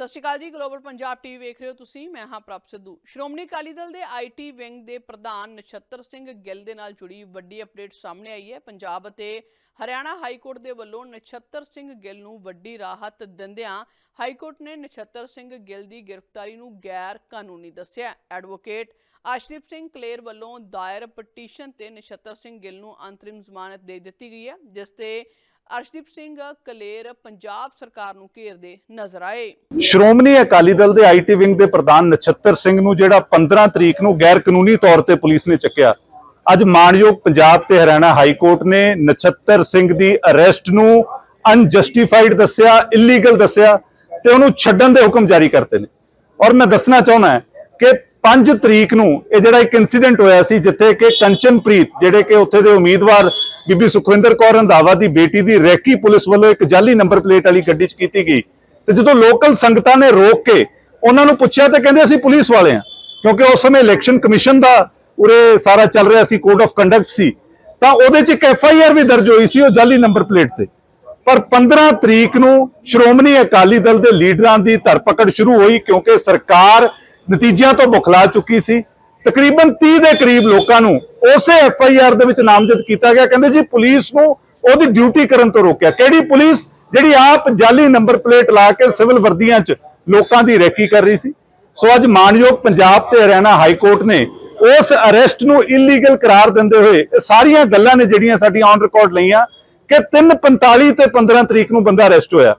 ਸਤਿ ਸ਼੍ਰੀ ਅਕਾਲ ਜੀ global Punjab TV ਵੇਖ ਰਹੇ ਹੋ ਤੁਸੀਂ, ਮੈਂ ਹਾਂ ਪ੍ਰਭ ਸਿੱਧੂ। ਸ਼੍ਰੋਮਣੀ ਅਕਾਲੀ ਦਲ ਦੇ ਆਈਟੀ ਵਿੰਗ ਦੇ ਪ੍ਰਧਾਨ ਨਛੱਤਰ ਸਿੰਘ ਗਿੱਲ ਦੇ ਨਾਲ ਜੁੜੀ ਵੱਡੀ ਅਪਡੇਟ ਸਾਹਮਣੇ ਆਈ ਹੈ। ਪੰਜਾਬ ਅਤੇ ਹਰਿਆਣਾ ਹਾਈ ਕੋਰਟ ਦੇ ਵੱਲੋਂ ਨਛੱਤਰ ਸਿੰਘ ਗਿੱਲ ਨੂੰ ਵੱਡੀ ਰਾਹਤ ਦਿੰਦਿਆਂ ਹਾਈ ਕੋਰਟ ਨੇ ਨਛੱਤਰ ਸਿੰਘ ਗਿੱਲ ਦੀ ਗ੍ਰਿਫਤਾਰੀ ਨੂੰ ਗੈਰ ਕਾਨੂੰਨੀ ਦੱਸਿਆ ਐਡਵੋਕੇਟ ਆਸ਼ਰਿਫ ਸਿੰਘ ਕਲੇਰ ਵੱਲੋਂ ਦਾਇਰ ਪਟੀਸ਼ਨ ਤੇ ਨਛੱਤਰ ਸਿੰਘ ਗਿੱਲ ਨੂੰ ਅੰਤਰਿਮ ਜ਼ਮਾਨਤ ਦੇ ਦਿੱਤੀ ਗਈ ਹੈ, ਜਿਸ ਤੇ ਅਰਸ਼ਦੀਪ ਸਿੰਘ ਕਲੇਰ ਪੰਜਾਬ ਸਰਕਾਰ ਨੂੰ ਘੇਰਦੇ ਨਜ਼ਰ ਆਏ। ਸ਼੍ਰੋਮਣੀ ਅਕਾਲੀ ਦਲ ਦੇ ਆਈਟੀ ਵਿੰਗ ਦੇ ਪ੍ਰਧਾਨ ਨਛੱਤਰ ਸਿੰਘ ਨੂੰ ਜਿਹੜਾ 15 ਤਰੀਕ ਨੂੰ ਗੈਰ ਕਾਨੂੰਨੀ ਤੌਰ ਤੇ ਪੁਲਿਸ ਨੇ ਚੱਕਿਆ। ਅੱਜ ਮਾਣਯੋਗ ਪੰਜਾਬ ਤੇ ਹਰਿਆਣਾ ਹਾਈ ਕੋਰਟ ਨੇ ਨਛੱਤਰ ਸਿੰਘ ਦੀ ਅਰੈਸਟ ਨੂੰ ਅਨਜਸਟੀਫਾਈਡ ਦੱਸਿਆ ਇਲੀਗਲ ਦੱਸਿਆ ਤੇ ਉਹਨੂੰ ਛੱਡਣ ਦੇ ਹੁਕਮ ਜਾਰੀ ਕਰਤੇ ਨੇ। ਔਰ ਮੈਂ ਦੱਸਣਾ ਚਾਹੁੰਦਾ ਕਿ 5 ਤਰੀਕ ਨੂੰ ਇਹ ਜਿਹੜਾ ਇੱਕ ਇਨਸੀਡੈਂਟ ਹੋਇਆ ਸੀ ਜਿੱਥੇ ਕਿ ਕੰਚਨਪ੍ਰੀਤ, ਜਿਹੜੇ ਕਿ ਉੱਥੇ ਦੇ ਉਮੀਦਵਾਰ ਬੀਬੀ ਸੁਖਵਿੰਦਰ ਕੌਰ ਰੰਧਾਵਾ ਦੀ ਬੇਟੀ ਦੀ ਰੈਕੀ ਪੁਲਿਸ ਵੱਲੋਂ ਇੱਕ ਜਾਲੀ ਨੰਬਰ ਪਲੇਟ ਵਾਲੀ ਗੱਡੀ 'ਚ ਕੀਤੀ ਗਈ। ਤੇ ਜਦੋਂ ਲੋਕਲ ਸੰਗਤਾਂ ਨੇ ਰੋਕ ਕੇ ਉਹਨਾਂ ਨੂੰ ਪੁੱਛਿਆ ਤੇ ਕਹਿੰਦੇ ਅਸੀਂ ਪੁਲਿਸ ਵਾਲੇ ਹਾਂ, ਕਿਉਂਕਿ ਉਸ ਸਮੇਂ ਇਲੈਕਸ਼ਨ ਕਮਿਸ਼ਨ ਦਾ ਉਰੇ ਸਾਰਾ ਚੱਲ ਰਿਹਾ ਸੀ, ਕੋਡ ਆਫ ਕੰਡਕਟ ਸੀ। ਤਾਂ ਉਹਦੇ 'ਚ ਇੱਕ ਐਫ ਆਈ ਆਰ ਵੀ ਦਰਜ ਹੋਈ ਸੀ ਉਹ ਜਾਲੀ ਨੰਬਰ ਪਲੇਟ ਤੇ। ਪਰ 15 ਤਰੀਕ ਨੂੰ ਸ਼੍ਰੋਮਣੀ ਅਕਾਲੀ ਦਲ ਦੇ ਲੀਡਰਾਂ ਦੀ ਧਰਪਕੜ ਸ਼ੁਰੂ ਹੋਈ ਕਿਉਂਕਿ ਸਰਕਾਰ ਨਤੀਜਿਆਂ ਤੋਂ ਬੁਖਲਾ ਚੁੱਕੀ ਸੀ। ਤਕਰੀਬਨ 30 ਦੇ ਕਰੀਬ ਲੋਕਾਂ ਨੂੰ ਉਸੇ ਐਫ ਆਈ ਆਰ ਦੇ ਵਿੱਚ ਨਾਮਜ਼ਦ ਕੀਤਾ ਗਿਆ। ਕਹਿੰਦੇ ਜੀ, ਪੁਲਿਸ ਨੂੰ ਉਹਦੀ ਡਿਊਟੀ ਕਰਨ ਤੋਂ ਰੋਕਿਆ। ਕਿਹੜੀ ਪੁਲਿਸ? ਜਿਹੜੀ ਆਪ ਜਾਲੀ ਨੰਬਰ ਪਲੇਟ ਲਾ ਕੇ ਸਿਵਲ ਵਰਦੀਆਂ 'ਚ ਲੋਕਾਂ ਦੀ ਰੈਕੀ ਕਰ ਰਹੀ ਸੀ। ਸੋ ਅੱਜ ਮਾਨਯੋਗ ਪੰਜਾਬ ਤੇ ਹਰਿਆਣਾ ਹਾਈ ਕੋਰਟ ਨੇ ਉਸ ਅਰੈਸਟ ਨੂੰ ਇਲੀਗਲ ਕਰਾਰ ਦਿੰਦੇ ਹੋਏ ਇਹ ਸਾਰੀਆਂ ਗੱਲਾਂ ਨੇ ਜਿਹੜੀਆਂ ਸਾਡੀਆਂ ਔਨ ਰਿਕਾਰਡ ਲਈਆਂ ਕਿ 3:45 ਤੇ 15 ਤਰੀਕ ਨੂੰ ਬੰਦਾ ਅਰੈਸਟ ਹੋਇਆ।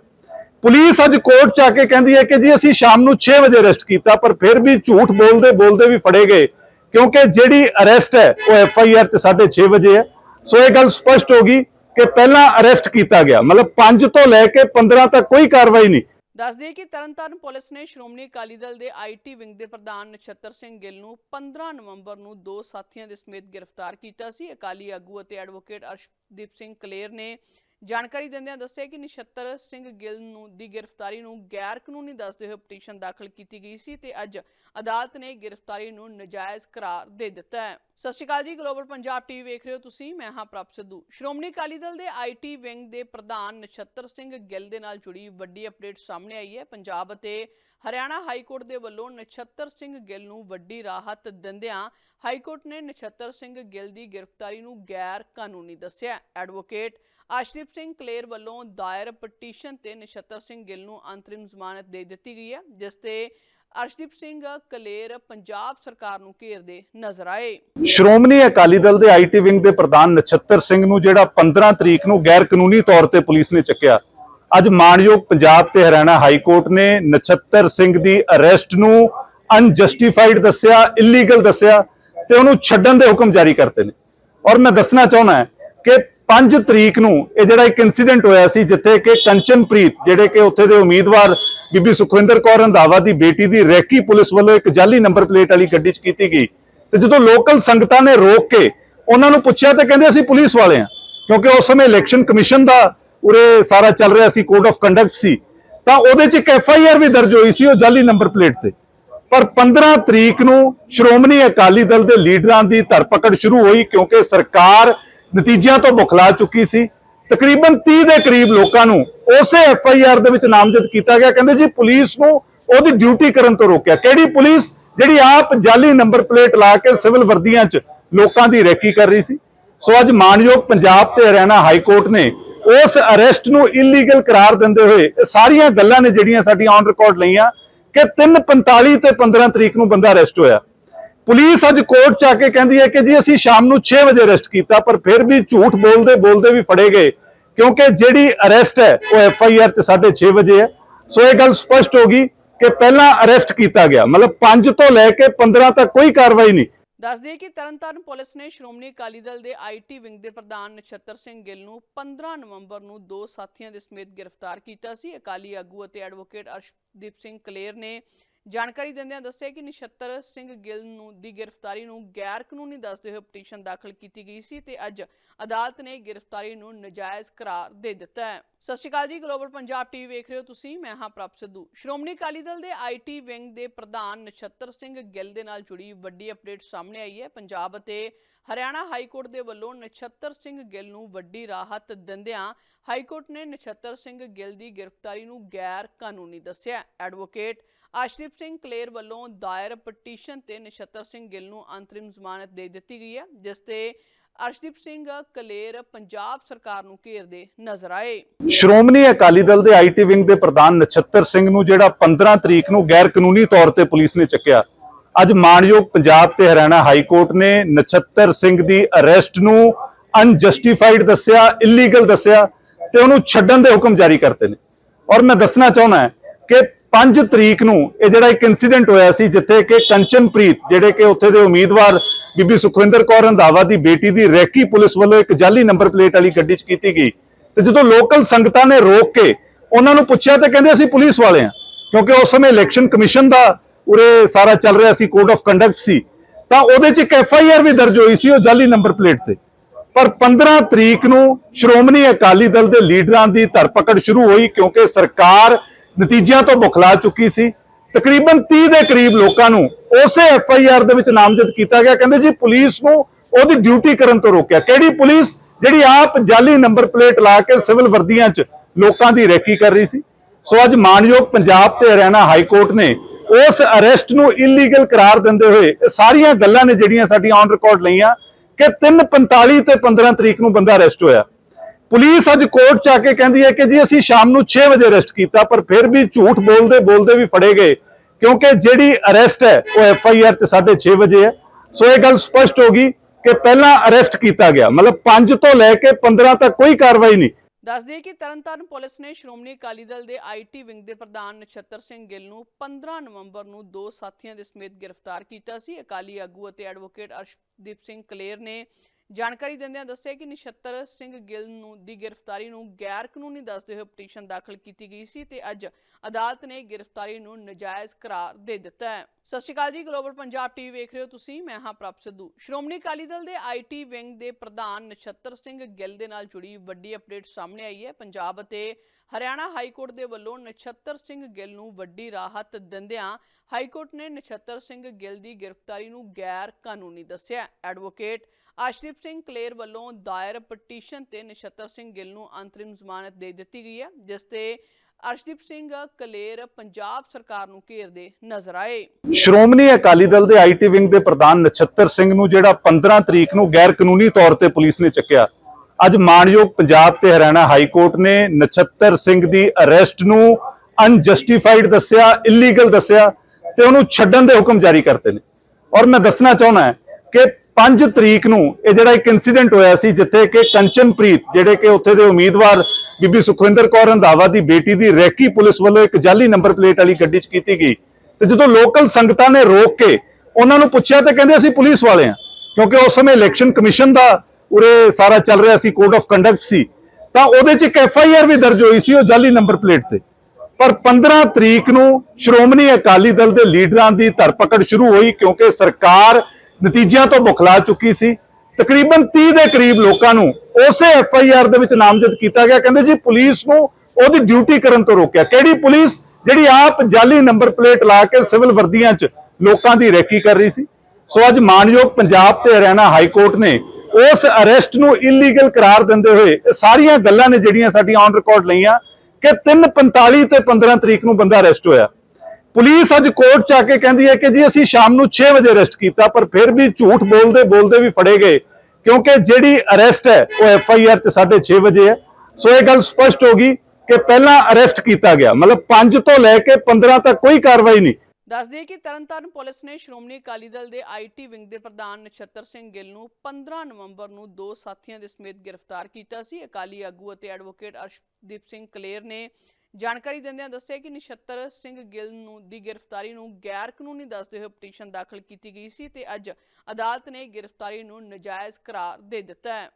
ਪੁਲਿਸ ਅੱਜ ਕੋਰਟ ਚ ਆ ਕੇ ਕਹਿੰਦੀ ਹੈ ਕਿ ਜੀ ਅਸੀਂ ਸ਼ਾਮ ਨੂੰ 6 ਵਜੇ ਅਰੈਸਟ ਕੀਤਾ, ਪਰ ਫਿਰ ਵੀ ਝੂਠ ਬੋਲਦੇ ਬੋਲਦੇ ਵੀ ਫੜੇ ਗਏ। ਕਿਉਂਕਿ ਜਿਹੜੀ ਅਰੈਸਟ ਹੈ, ਉਹ ਐਫ ਆਈ ਆਰ ਚ 6:30 ਵਜੇ ਹੈ। ਸੋ ਇਹ ਗੱਲ ਸਪਸ਼ਟ ਹੋ ਗਈ ਕਿ ਪਹਿਲਾਂ ਅਰੈਸਟ ਕੀਤਾ ਗਿਆ। ਮਤਲਬ 5 ਤੋਂ ਲੈ ਕੇ 15 ਤੱਕ ਕੋਈ ਕਾਰਵਾਈ ਨਹੀਂ। ਦੱਸ ਦਈਏ ਕਿ ਤਰਨਤਾਰਨ ਪੁਲਿਸ ਨੇ ਸ਼੍ਰੋਮਣੀ ਅਕਾਲੀ ਦਲ ਦੇ ਆਈਟੀ ਵਿੰਗ ਦੇ ਪ੍ਰਧਾਨ ਨਛੱਤਰ ਸਿੰਘ ਗਿੱਲ ਨੂੰ 15 ਨਵੰਬਰ ਨੂੰ ਦੋ ਸਾਥੀਆਂ ਦੇ ਸਮੇਤ ਗ੍ਰਿਫਤਾਰ ਕੀਤਾ ਸੀ। ਅਕਾਲੀ ਆਗੂ ਅਤੇ ਐਡਵੋਕੇਟ ਅਰਸ਼ਦੀਪ ਸਿੰਘ ਕਲੇਰ ਨੇ ਜਾਣਕਾਰੀ ਦਿੰਦਿਆਂ ਦੱਸਿਆ ਕਿ ਨਛੱਤਰ ਸਿੰਘ ਗਿੱਲ ਨੂੰ ਦੀ ਗ੍ਰਿਫਤਾਰੀ ਨੂੰ ਗੈਰ ਕਾਨੂੰਨੀ ਦੱਸਦੇ ਹੋਏ ਪਟੀਸ਼ਨ ਦਾਖਲ ਕੀਤੀ ਗਈ ਸੀ ਤੇ ਅੱਜ ਅਦਾਲਤ ਨੇ ਗ੍ਰਿਫਤਾਰੀ ਨੂੰ ਨਜਾਇਜ਼ ਕਰਾਰ ਦੇ ਦਿੱਤਾ ਹੈ। ਸਤਿ ਸ਼੍ਰੀ ਅਕਾਲ ਜੀ ਗਲੋਬਲ ਪੰਜਾਬ ਟੀਵੀ ਵੇਖ ਰਹੇ ਹੋ ਤੁਸੀਂ, ਮੈਂ ਹਾਂ ਪ੍ਰਭ ਸਿੱਧੂ। ਸ਼੍ਰੋਮਣੀ ਅਕਾਲੀ ਦਲ ਦੇ ਆਈਟੀ ਵਿੰਗ ਦੇ ਪ੍ਰਧਾਨ ਨਛੱਤਰ ਸਿੰਘ ਗਿੱਲ ਦੇ ਨਾਲ ਜੁੜੀ ਵੱਡੀ ਅਪਡੇਟ ਸਾਹਮਣੇ ਆਈ ਹੈ। ਪੰਜਾਬ ਅਤੇ ਹਰਿਆਣਾ ਹਾਈ ਕੋਰਟ ਦੇ ਵੱਲੋਂ ਨਛੱਤਰ ਸਿੰਘ ਗਿੱਲ ਨੂੰ ਵੱਡੀ ਰਾਹਤ ਦਿੰਦਿਆਂ ਹਾਈ ਕੋਰਟ ਨੇ ਨਛੱਤਰ ਸਿੰਘ ਗਿੱਲ ਦੀ ਗ੍ਰਿਫਤਾਰੀ ਨੂੰ ਗੈਰ ਕਾਨੂੰਨੀ ਦੱਸਿਆ। ਐਡਵੋਕੇਟ ਆਸ਼ਰਿਫ ਸਿੰਘ ਕਲੇਰ ਵੱਲੋਂ ਦਾਇਰ ਪਟੀਸ਼ਨ ਤੇ ਨਛੱਤਰ ਸਿੰਘ ਗਿੱਲ ਨੂੰ ਅੰਤਰਿਮ ਜ਼ਮਾਨਤ ਦੇ ਦਿੱਤੀ ਗਈ ਹੈ, ਜਿਸ ਤੇ ਅਰਸ਼ਦੀਪ ਸਿੰਘ ਕਲੇਰ ਪੰਜਾਬ ਸਰਕਾਰ ਨੂੰ ਘੇਰਦੇ ਨਜ਼ਰ ਆਏ। ਸ਼੍ਰੋਮਣੀ ਅਕਾਲੀ ਦਲ ਦੇ ਆਈਟੀ ਵਿੰਗ ਦੇ ਪ੍ਰਧਾਨ ਨਛੱਤਰ ਸਿੰਘ ਨੂੰ ਜਿਹੜਾ 15 ਤਰੀਕ ਨੂੰ ਗੈਰ ਕਾਨੂੰਨੀ ਤੌਰ ਤੇ ਪੁਲਿਸ ਨੇ ਚੱਕਿਆ ਅੱਜ ਮਾਣਯੋਗ ਪੰਜਾਬ ਤੇ ਹਰਿਆਣਾ ਹਾਈ ਕੋਰਟ ਨੇ ਨਛੱਤਰ ਸਿੰਘ ਦੀ ਅਰੈਸਟ ਨੂੰ ਅਨਜਸਟੀਫਾਈਡ ਦੱਸਿਆ ਇਲੀਗਲ ਦੱਸਿਆ ਤੇ ਉਹਨੂੰ ਛੱਡਣ ਦੇ ਹੁਕਮ ਜਾਰੀ ਕਰਤੇ ਨੇ। ਔਰ ਮੈਂ ਦੱਸਣਾ ਚਾਹੁੰਦਾ ਕਿ 5 ਤਰੀਕ ਨੂੰ ਇਹ ਜਿਹੜਾ ਇੱਕ ਇਨਸੀਡੈਂਟ ਹੋਇਆ ਸੀ, ਜਿੱਥੇ ਕਿ ਕੰਚਨਪ੍ਰੀਤ, ਜਿਹੜੇ ਕਿ ਉੱਥੇ ਦੇ ਉਮੀਦਵਾਰ ਬੀਬੀ ਸੁਖਵਿੰਦਰ ਕੌਰ ਰੰਧਾਵਾ ਦੀ ਬੇਟੀ ਦੀ ਰੈਕੀ ਪੁਲਿਸ ਵੱਲੋਂ ਇੱਕ ਜਾਲੀ ਨੰਬਰ ਪਲੇਟ ਵਾਲੀ ਗੱਡੀ 'ਚ ਕੀਤੀ ਗਈ ਤੇ ਜਦੋਂ ਲੋਕਲ ਸੰਗਤਾਂ ਨੇ ਰੋਕ ਕੇ ਉਹਨਾਂ ਨੂੰ ਪੁੱਛਿਆ ਤੇ ਕਹਿੰਦੇ ਅਸੀਂ ਪੁਲਿਸ ਵਾਲੇ ਹਾਂ, ਕਿਉਂਕਿ ਉਸ ਸਮੇਂ ਇਲੈਕਸ਼ਨ ਕਮਿਸ਼ਨ ਦਾ ਉਰੇ ਸਾਰਾ ਚੱਲ ਰਿਹਾ ਸੀ ਕੋਡ ਆਫ ਕੰਡਕਟ ਸੀ। ਤਾਂ ਉਹਦੇ 'ਚ ਇੱਕ ਐਫ ਆਈ ਆਰ ਵੀ ਦਰਜ ਹੋਈ ਸੀ, ਉਹ ਜਾਲੀ ਨੰਬਰ ਪਲੇਟ ਤੇ। ਪਰ 15 ਤਰੀਕ ਨੂੰ ਸ਼੍ਰੋਮਣੀ ਅਕਾਲੀ ਦਲ ਦੇ ਲੀਡਰਾਂ ਦੀ ਧਰਪਕੜ ਸ਼ੁਰੂ ਹੋਈ, ਕਿਉਂਕਿ ਸਰਕਾਰ ਨਤੀਜਿਆਂ ਤੋਂ ਬੁਖਲਾ ਚੁੱਕੀ ਸੀ। ਤਕਰੀਬਨ 30 ਦੇ ਕਰੀਬ ਲੋਕਾਂ ਨੂੰ ਉਸੇ ਐਫ ਆਈ ਆਰ ਦੇ ਵਿੱਚ ਨਾਮਜ਼ਦ ਕੀਤਾ ਗਿਆ। ਕਹਿੰਦੇ ਜੀ, ਪੁਲਿਸ ਨੂੰ ਉਹਦੀ ਡਿਊਟੀ ਕਰਨ ਤੋਂ ਰੋਕਿਆ। ਕਿਹੜੀ ਪੁਲਿਸ? ਜਿਹੜੀ ਆਪ ਜਾਲੀ ਨੰਬਰ ਪਲੇਟ ਲਾ ਕੇ ਸਿਵਲ ਵਰਦੀਆਂ 'ਚ ਲੋਕਾਂ ਦੀ ਰੈਕੀ ਕਰ ਰਹੀ ਸੀ। ਸੋ ਅੱਜ ਮਾਨਯੋਗ ਪੰਜਾਬ ਤੇ ਹਰਿਆਣਾ ਹਾਈ ਕੋਰਟ ਨੇ ਉਸ ਅਰੈਸਟ ਨੂੰ ਇਲੀਗਲ ਕਰਾਰ ਦਿੰਦੇ ਹੋਏ ਇਹ ਸਾਰੀਆਂ ਗੱਲਾਂ ਨੇ ਜਿਹੜੀਆਂ ਸਾਡੀਆਂ ਔਨ ਰਿਕਾਰਡ ਲਈਆਂ ਕਿ 3:45 ਤੇ 15 ਤਰੀਕ ਨੂੰ ਬੰਦਾ ਅਰੈਸਟ ਹੋਇਆ। ਪੁਲਿਸ ਅੱਜ ਕੋਰਟ ਚ ਆ ਕੇ ਕਹਿੰਦੀ ਹੈ ਕਿ ਜੀ ਅਸੀਂ ਸ਼ਾਮ ਨੂੰ 6 ਵਜੇ ਅਰੈਸਟ ਕੀਤਾ, ਪਰ ਫਿਰ ਵੀ ਝੂਠ ਬੋਲਦੇ ਬੋਲਦੇ ਵੀ ਫੜੇ ਗਏ, ਕਿਉਂਕਿ ਜਿਹੜੀ ਅਰੈਸਟ ਹੈ ਉਹ ਐਫ ਆਈ ਆਰ ਚ 6:30 ਵਜੇ ਹੈ। ਸੋ ਇਹ ਗੱਲ ਸਪਸ਼ਟ ਹੋ ਗਈ ਕਿ ਪਹਿਲਾਂ ਅਰੈਸਟ ਕੀਤਾ ਗਿਆ, ਮਤਲਬ 5 ਤੋਂ ਲੈ ਕੇ 15 ਤੱਕ ਕੋਈ ਕਾਰਵਾਈ ਨਹੀਂ। ਦੱਸ ਦਈਏ ਕਿ ਤਰਨਤਾਰਨ ਪੁਲਿਸ ਨੇ ਸ਼੍ਰੋਮਣੀ ਅਕਾਲੀ ਦਲ ਦੇ ਆਈਟੀ ਵਿੰਗ ਦੇ ਪ੍ਰਧਾਨ ਨਛੱਤਰ ਸਿੰਘ ਗਿੱਲ ਨੂੰ 15 ਨਵੰਬਰ ਨੂੰ ਦੋ ਸਾਥੀਆਂ ਦੇ ਸਮੇਤ ਗ੍ਰਿਫਤਾਰ ਕੀਤਾ ਸੀ। ਅਕਾਲੀ ਆਗੂ ਅਤੇ ਐਡਵੋਕੇਟ ਅਰਸ਼ਦੀਪ ਸਿੰਘ ਕਲੇਰ ਨੇ ਜਾਣਕਾਰੀ ਦਿੰਦਿਆਂ ਦੱਸਿਆ ਕਿ ਨਛੱਤਰ ਸਿੰਘ ਗਿੱਲ ਨੂੰ ਦੀ ਗ੍ਰਿਫਤਾਰੀ ਨੂੰ ਗੈਰ ਕਾਨੂੰਨੀ ਦੱਸਦੇ ਹੋਏ ਪਟੀਸ਼ਨ ਦਾਖਲ ਕੀਤੀ ਗਈ ਸੀ ਤੇ ਅੱਜ ਅਦਾਲਤ ਨੇ ਗ੍ਰਿਫਤਾਰੀ ਨੂੰ ਨਜਾਇਜ਼ ਕਰਾਰ ਦੇ ਦਿੱਤਾ ਹੈ। ਸਤਿ ਸ਼੍ਰੀ ਅਕਾਲ ਜੀ ਗਲੋਬਲ ਪੰਜਾਬ ਟੀਵੀ ਵੇਖ ਰਹੇ ਹੋ ਤੁਸੀਂ, ਮੈਂ ਹਾਂ ਪ੍ਰਭ ਸਿੱਧੂ। ਸ਼੍ਰੋਮਣੀ ਅਕਾਲੀ ਦਲ ਦੇ ਆਈਟੀ ਵਿੰਗ ਦੇ ਪ੍ਰਧਾਨ ਨਛੱਤਰ ਸਿੰਘ ਗਿੱਲ ਦੇ ਨਾਲ ਜੁੜੀ ਵੱਡੀ ਅਪਡੇਟ ਸਾਹਮਣੇ ਆਈ ਹੈ। ਪੰਜਾਬ ਅਤੇ ਹਰਿਆਣਾ ਹਾਈ ਕੋਰਟ ਦੇ ਵੱਲੋਂ ਨਛੱਤਰ ਸਿੰਘ ਗਿੱਲ ਨੂੰ ਵੱਡੀ ਰਾਹਤ ਦਿੰਦਿਆਂ ਹਾਈ ਕੋਰਟ ਨੇ ਨਛੱਤਰ ਸਿੰਘ ਗਿੱਲ ਦੀ ਗ੍ਰਿਫਤਾਰੀ ਨੂੰ ਗੈਰ ਕਾਨੂੰਨੀ ਦੱਸਿਆ। ਐਡਵੋਕੇਟ ਆਸ਼ਰਿਫ ਸਿੰਘ ਕਲੇਰ ਵੱਲੋਂ ਦਾਇਰ ਪਟੀਸ਼ਨ ਤੇ ਨਛੱਤਰ ਸਿੰਘ ਗਿੱਲ ਨੂੰ ਅੰਤਰਿਮ ਜ਼ਮਾਨਤ ਦੇ ਦਿੱਤੀ ਗਈ ਹੈ, ਜਿਸ ਤੇ ਅਰਸ਼ਦੀਪ ਸਿੰਘ ਕਲੇਰ ਪੰਜਾਬ ਸਰਕਾਰ ਨੂੰ ਘੇਰਦੇ ਨਜ਼ਰ ਆਏ। ਸ਼੍ਰੋਮਣੀ ਅਕਾਲੀ ਦਲ ਦੇ ਆਈਟੀ ਵਿੰਗ ਦੇ ਪ੍ਰਧਾਨ ਨਛੱਤਰ ਸਿੰਘ ਨੂੰ ਜਿਹੜਾ 15 ਤਰੀਕ ਨੂੰ ਗੈਰ ਕਾਨੂੰਨੀ ਤੌਰ ਤੇ ਪੁਲਿਸ ਨੇ ਚੱਕਿਆ ਅੱਜ ਮਾਣਯੋਗ ਪੰਜਾਬ ਤੇ ਹਰਿਆਣਾ ਹਾਈ ਕੋਰਟ ਨੇ ਨਛੱਤਰ ਸਿੰਘ ਦੀ ਅਰੈਸਟ ਨੂੰ ਅਨਜਸਟੀਫਾਈਡ ਦੱਸਿਆ ਇਲੀਗਲ ਦੱਸਿਆ ਤੇ ਉਹਨੂੰ ਛੱਡਣ ਦੇ ਹੁਕਮ ਜਾਰੀ ਕਰਤੇ ਨੇ। ਔਰ ਮੈਂ ਦੱਸਣਾ ਚਾਹੁੰਦਾ ਕਿ 5 ਤਰੀਕ ਨੂੰ ਇਹ ਜਿਹੜਾ ਇੱਕ ਇਨਸੀਡੈਂਟ ਹੋਇਆ ਸੀ, ਜਿੱਥੇ ਕਿ ਕੰਚਨਪ੍ਰੀਤ, ਜਿਹੜੇ ਕਿ ਉੱਥੇ ਦੇ ਉਮੀਦਵਾਰ ਬੀਬੀ ਸੁਖਵਿੰਦਰ ਕੌਰ ਰੰਧਾਵਾ ਦੀ ਬੇਟੀ ਦੀ ਰੈਕੀ ਪੁਲਿਸ ਵੱਲੋਂ ਇੱਕ ਜਾਲੀ ਨੰਬਰ ਪਲੇਟ ਵਾਲੀ ਗੱਡੀ 'ਚ ਕੀਤੀ ਗਈ ਤੇ ਜਦੋਂ ਲੋਕਲ ਸੰਗਤਾਂ ਨੇ ਰੋਕ ਕੇ ਉਹਨਾਂ ਨੂੰ ਪੁੱਛਿਆ ਤੇ ਕਹਿੰਦੇ ਅਸੀਂ ਪੁਲਿਸ ਵਾਲੇ ਹਾਂ, ਕਿਉਂਕਿ ਉਸ ਸਮੇਂ ਇਲੈਕਸ਼ਨ ਕਮਿਸ਼ਨ ਦਾ ਉਰੇ ਸਾਰਾ ਚੱਲ ਰਿਹਾ ਸੀ ਕੋਡ ਆਫ ਕੰਡਕਟ ਸੀ। ਤਾਂ ਉਹਦੇ 'ਚ ਇੱਕ ਐਫ ਆਈ ਆਰ ਵੀ ਦਰਜ ਹੋਈ ਸੀ, ਉਹ ਜਾਲੀ ਨੰਬਰ ਪਲੇਟ ਤੇ। ਪਰ 15 ਤਰੀਕ ਨੂੰ ਸ਼੍ਰੋਮਣੀ ਅਕਾਲੀ ਦਲ ਦੇ ਲੀਡਰਾਂ ਦੀ ਧਰਪਕੜ ਸ਼ੁਰੂ ਹੋਈ, ਕਿਉਂਕਿ ਸਰਕਾਰ ਨਤੀਜਿਆਂ ਤੋਂ ਬੁਖਲਾ ਚੁੱਕੀ ਸੀ। ਤਕਰੀਬਨ 30 ਦੇ ਕਰੀਬ ਲੋਕਾਂ ਨੂੰ ਉਸੇ ਐਫ ਆਈ ਆਰ ਦੇ ਵਿੱਚ ਨਾਮਜ਼ਦ ਕੀਤਾ ਗਿਆ। ਕਹਿੰਦੇ ਜੀ, ਪੁਲਿਸ ਨੂੰ ਉਹਦੀ ਡਿਊਟੀ ਕਰਨ ਤੋਂ ਰੋਕਿਆ। ਕਿਹੜੀ ਪੁਲਿਸ? ਜਿਹੜੀ ਆਪ ਜਾਲੀ ਨੰਬਰ ਪਲੇਟ ਲਾ ਕੇ ਸਿਵਲ ਵਰਦੀਆਂ 'ਚ ਲੋਕਾਂ ਦੀ ਰੈਕੀ ਕਰ ਰਹੀ ਸੀ। ਸੋ ਅੱਜ ਮਾਨਯੋਗ ਪੰਜਾਬ ਤੇ ਹਰਿਆਣਾ ਹਾਈ ਕੋਰਟ ਨੇ ਉਸ ਅਰੈਸਟ ਨੂੰ ਇਲੀਗਲ ਕਰਾਰ ਦਿੰਦੇ ਹੋਏ ਇਹ ਸਾਰੀਆਂ ਗੱਲਾਂ ਨੇ ਜਿਹੜੀਆਂ ਸਾਡੀਆਂ ਔਨ ਰਿਕਾਰਡ ਲਈਆਂ ਕਿ 3:45 ਤੇ 15 ਤਰੀਕ ਨੂੰ ਬੰਦਾ ਅਰੈਸਟ ਹੋਇਆ। ਪੁਲਿਸ ਅੱਜ ਕੋਰਟ ਚ ਆ ਕੇ ਕਹਿੰਦੀ ਹੈ ਕਿ ਜੀ ਅਸੀਂ ਸ਼ਾਮ ਨੂੰ 6 ਵਜੇ ਅਰੈਸਟ ਕੀਤਾ, ਪਰ ਫਿਰ ਵੀ ਝੂਠ ਬੋਲਦੇ ਬੋਲਦੇ ਵੀ ਫੜੇ ਗਏ, ਕਿਉਂਕਿ ਜਿਹੜੀ ਅਰੈਸਟ ਹੈ ਉਹ ਐਫ ਆਈ ਆਰ ਚ 6:30 ਵਜੇ ਹੈ। ਸੋ ਇਹ ਗੱਲ ਸਪਸ਼ਟ ਹੋ ਗਈ ਕਿ ਪਹਿਲਾਂ ਅਰੈਸਟ ਕੀਤਾ ਗਿਆ, ਮਤਲਬ 5 ਤੋਂ ਲੈ ਕੇ 15 ਤੱਕ ਕੋਈ ਕਾਰਵਾਈ ਨਹੀਂ। ਦੱਸ ਦਈਏ ਕਿ ਤਰਨਤਾਰਨ ਪੁਲਿਸ ਨੇ ਸ਼੍ਰੋਮਣੀ ਅਕਾਲੀ ਦਲ ਦੇ ਆਈਟੀ ਵਿੰਗ ਦੇ ਪ੍ਰਧਾਨ ਨਛੱਤਰ ਸਿੰਘ ਗਿੱਲ ਨੂੰ 15 ਨਵੰਬਰ ਨੂੰ ਦੋ ਸਾਥੀਆਂ ਦੇ ਸਮੇਤ ਗ੍ਰਿਫਤਾਰ ਕੀਤਾ ਸੀ। ਅਕਾਲੀ ਆਗੂ ਅਤੇ ਐਡਵੋਕੇਟ ਅਰਸ਼ਦੀਪ ਸਿੰਘ ਕਲੇਰ ਨੇ ਜਾਣਕਾਰੀ ਦਿੰਦਿਆਂ ਦੱਸਿਆ ਕਿ ਨਛੱਤਰ ਸਿੰਘ ਗਿੱਲ ਨੂੰ ਦੀ ਗ੍ਰਿਫਤਾਰੀ ਨੂੰ ਗੈਰ ਕਾਨੂੰਨੀ ਦੱਸਦੇ ਹੋਏ ਪਟੀਸ਼ਨ ਦਾਖਲ ਕੀਤੀ ਗਈ ਸੀ ਤੇ ਅੱਜ ਅਦਾਲਤ ਨੇ ਗ੍ਰਿਫਤਾਰੀ ਨੂੰ ਨਜਾਇਜ਼ ਕਰਾਰ ਦੇ ਦਿੱਤਾ ਹੈ। ਸਤਿ ਸ਼੍ਰੀ ਅਕਾਲ ਜੀ ਗਲੋਬਲ ਪੰਜਾਬ ਟੀਵੀ ਵੇਖ ਰਹੇ ਹੋ ਤੁਸੀਂ, ਮੈਂ ਹਾਂ ਪ੍ਰਭ ਸਿੱਧੂ। ਸ਼੍ਰੋਮਣੀ ਅਕਾਲੀ ਦਲ ਦੇ ਆਈਟੀ ਵਿੰਗ ਦੇ ਪ੍ਰਧਾਨ ਨਛੱਤਰ ਸਿੰਘ ਗਿੱਲ ਦੇ ਨਾਲ ਜੁੜੀ ਵੱਡੀ ਅਪਡੇਟ ਸਾਹਮਣੇ ਆਈ ਹੈ। ਪੰਜਾਬ ਅਤੇ ਹਰਿਆਣਾ ਹਾਈ ਕੋਰਟ ਦੇ ਵੱਲੋਂ ਨਛੱਤਰ ਸਿੰਘ ਗਿੱਲ ਨੂੰ ਵੱਡੀ ਰਾਹਤ ਦਿੰਦਿਆਂ ਹਾਈ ਕੋਰਟ ਨੇ ਨਛੱਤਰ ਸਿੰਘ ਗਿੱਲ ਦੀ ਗ੍ਰਿਫਤਾਰੀ ਨੂੰ ਗੈਰ ਕਾਨੂੰਨੀ ਦੱਸਿਆ। ਐਡਵੋਕੇਟ ਆਸ਼ਰਿਫ ਸਿੰਘ ਕਲੇਰ ਵੱਲੋਂ ਦਾਇਰ ਪਟੀਸ਼ਨ ਤੇ ਨਛੱਤਰ ਸਿੰਘ ਗਿੱਲ ਨੂੰ ਅੰਤਰਿਮ ਜ਼ਮਾਨਤ ਦੇ ਦਿੱਤੀ ਗਈ ਹੈ, ਜਿਸ ਤੇ ਅਰਸ਼ਦੀਪ ਸਿੰਘ ਕਲੇਰ ਪੰਜਾਬ ਸਰਕਾਰ ਨੂੰ ਘੇਰਦੇ ਨਜ਼ਰ ਆਏ। ਸ਼੍ਰੋਮਣੀ ਅਕਾਲੀ ਦਲ ਦੇ ਆਈਟੀ ਵਿੰਗ ਦੇ ਪ੍ਰਧਾਨ ਨਛੱਤਰ ਸਿੰਘ ਨੂੰ ਜਿਹੜਾ 15 ਤਰੀਕ ਨੂੰ ਗੈਰ ਕਾਨੂੰਨੀ ਤੌਰ ਤੇ ਪੁਲਿਸ ਨੇ ਚੱਕਿਆ ਅੱਜ ਮਾਣਯੋਗ ਪੰਜਾਬ ਤੇ ਹਰਿਆਣਾ ਹਾਈ ਕੋਰਟ ਨੇ ਨਛੱਤਰ ਸਿੰਘ ਦੀ ਅਰੈਸਟ ਨੂੰ ਅਨਜਸਟੀਫਾਈਡ ਦੱਸਿਆ ਇਲੀਗਲ ਦੱਸਿਆ ਤੇ ਉਹਨੂੰ ਛੱਡਣ ਦੇ ਹੁਕਮ ਜਾਰੀ ਕਰਤੇ ਨੇ। ਔਰ ਮੈਂ ਦੱਸਣਾ ਚਾਹੁੰਦਾ ਕਿ 5 ਤਰੀਕ ਨੂੰ ਇਹ ਜਿਹੜਾ ਇੱਕ ਇਨਸੀਡੈਂਟ ਹੋਇਆ ਸੀ, ਜਿੱਥੇ ਕਿ ਕੰਚਨਪ੍ਰੀਤ, ਜਿਹੜੇ ਕਿ ਉੱਥੇ ਦੇ ਉਮੀਦਵਾਰ ਬੀਬੀ ਸੁਖਵਿੰਦਰ ਕੌਰ ਰੰਧਾਵਾ ਦੀ ਬੇਟੀ ਦੀ ਰੈਕੀ ਪੁਲਿਸ ਵੱਲੋਂ ਇੱਕ ਜਾਲੀ ਨੰਬਰ ਪਲੇਟ ਵਾਲੀ ਗੱਡੀ 'ਚ ਕੀਤੀ ਗਈ ਤੇ ਜਦੋਂ ਲੋਕਲ ਸੰਗਤਾਂ ਨੇ ਰੋਕ ਕੇ ਉਹਨਾਂ ਨੂੰ ਪੁੱਛਿਆ ਤੇ ਕਹਿੰਦੇ ਅਸੀਂ ਪੁਲਿਸ ਵਾਲੇ ਹਾਂ, ਕਿਉਂਕਿ ਉਸ ਸਮੇਂ ਇਲੈਕਸ਼ਨ ਕਮਿਸ਼ਨ ਦਾ ਉਰੇ ਸਾਰਾ ਚੱਲ ਰਿਹਾ ਸੀ ਕੋਡ ਆਫ ਕੰਡਕਟ ਸੀ। ਤਾਂ ਉਹਦੇ 'ਚ ਇੱਕ ਐਫ ਆਈ ਆਰ ਵੀ ਦਰਜ ਹੋਈ ਸੀ, ਉਹ ਜਾਲੀ ਨੰਬਰ ਪਲੇਟ ਤੇ। ਪਰ 15 ਤਰੀਕ ਨੂੰ ਸ਼੍ਰੋਮਣੀ ਅਕਾਲੀ ਦਲ ਦੇ ਲੀਡਰਾਂ ਦੀ ਧਰਪਕੜ ਸ਼ੁਰੂ ਹੋਈ, ਕਿਉਂਕਿ ਸਰਕਾਰ ਨਤੀਜਿਆਂ ਤੋਂ ਬੁਖਲਾ ਚੁੱਕੀ ਸੀ। ਤਕਰੀਬਨ 30 ਦੇ ਕਰੀਬ ਲੋਕਾਂ ਨੂੰ ਉਸੇ ਐਫ ਆਈ ਆਰ ਦੇ ਵਿੱਚ ਨਾਮਜ਼ਦ ਕੀਤਾ ਗਿਆ। ਕਹਿੰਦੇ ਜੀ, ਪੁਲਿਸ ਨੂੰ ਉਹਦੀ ਡਿਊਟੀ ਕਰਨ ਤੋਂ ਰੋਕਿਆ। ਕਿਹੜੀ ਪੁਲਿਸ? ਜਿਹੜੀ ਆਪ ਜਾਲੀ ਨੰਬਰ ਪਲੇਟ ਲਾ ਕੇ ਸਿਵਲ ਵਰਦੀਆਂ 'ਚ ਲੋਕਾਂ ਦੀ ਰੈਕੀ ਕਰ ਰਹੀ ਸੀ। ਸੋ ਅੱਜ ਮਾਨਯੋਗ ਪੰਜਾਬ ਤੇ ਹਰਿਆਣਾ ਹਾਈ ਕੋਰਟ ਨੇ ਉਸ ਅਰੈਸਟ ਨੂੰ ਇਲੀਗਲ ਕਰਾਰ ਦਿੰਦੇ ਹੋਏ ਇਹ ਸਾਰੀਆਂ ਗੱਲਾਂ ਨੇ ਜਿਹੜੀਆਂ ਸਾਡੀਆਂ ਔਨ ਰਿਕਾਰਡ ਲਈਆਂ ਕਿ 3:45 ਤੇ 15 ਤਰੀਕ ਨੂੰ ਬੰਦਾ ਅਰੈਸਟ ਹੋਇਆ। ਪੁਲਿਸ ਅੱਜ ਕੋਰਟ ਚ ਆ ਕੇ ਕਹਿੰਦੀ ਹੈ ਕਿ ਜੀ ਅਸੀਂ ਸ਼ਾਮ ਨੂੰ 6 ਵਜੇ ਅਰੈਸਟ ਕੀਤਾ, ਪਰ ਫਿਰ ਵੀ ਝੂਠ ਬੋਲਦੇ ਬੋਲਦੇ ਵੀ ਫੜੇ ਗਏ। ਕਿਉਂਕਿ ਜਿਹੜੀ ਅਰੈਸਟ ਹੈ, ਉਹ ਐਫ ਆਈ ਆਰ ਚ 6:30 ਵਜੇ ਹੈ। ਸੋ ਇਹ ਗੱਲ ਸਪਸ਼ਟ ਹੋ ਗਈ ਕਿ ਪਹਿਲਾਂ ਅਰੈਸਟ ਕੀਤਾ ਗਿਆ। ਮਤਲਬ 5 ਤੋਂ ਲੈ ਕੇ 15 ਤੱਕ ਕੋਈ ਕਾਰਵਾਈ ਨਹੀਂ। ਦੱਸ ਦਈਏ ਕਿ ਤਰਨਤਾਰਨ ਪੁਲਿਸ ਨੇ ਸ਼੍ਰੋਮਣੀ ਅਕਾਲੀ ਦਲ ਦੇ ਆਈਟੀ ਵਿੰਗ ਦੇ ਪ੍ਰਧਾਨ ਨਛੱਤਰ ਸਿੰਘ ਗਿੱਲ ਨੂੰ 15 ਨਵੰਬਰ ਨੂੰ ਦੋ ਸਾਥੀਆਂ ਦੇ ਸਮੇਤ ਗ੍ਰਿਫਤਾਰ ਕੀਤਾ ਸੀ। ਅਕਾਲੀ ਆਗੂ ਅਤੇ ਐਡਵੋਕੇਟ ਅਰਸ਼ਦੀਪ ਸਿੰਘ ਕਲੇਰ ਨੇ ਜਾਣਕਾਰੀ ਦਿੰਦਿਆਂ ਦੱਸਿਆ ਕਿ ਨਛੱਤਰ ਸਿੰਘ ਗਿੱਲ ਨੂੰ ਦੀ ਗ੍ਰਿਫਤਾਰੀ ਨੂੰ ਗੈਰ ਕਾਨੂੰਨੀ ਦੱਸਦੇ ਹੋਏ ਪਟੀਸ਼ਨ ਦਾਖਲ ਕੀਤੀ ਗਈ ਸੀ ਤੇ ਅੱਜ ਅਦਾਲਤ ਨੇ ਗ੍ਰਿਫਤਾਰੀ ਨੂੰ ਨਜਾਇਜ਼ ਕਰਾਰ ਦੇ ਦਿੱਤਾ ਹੈ।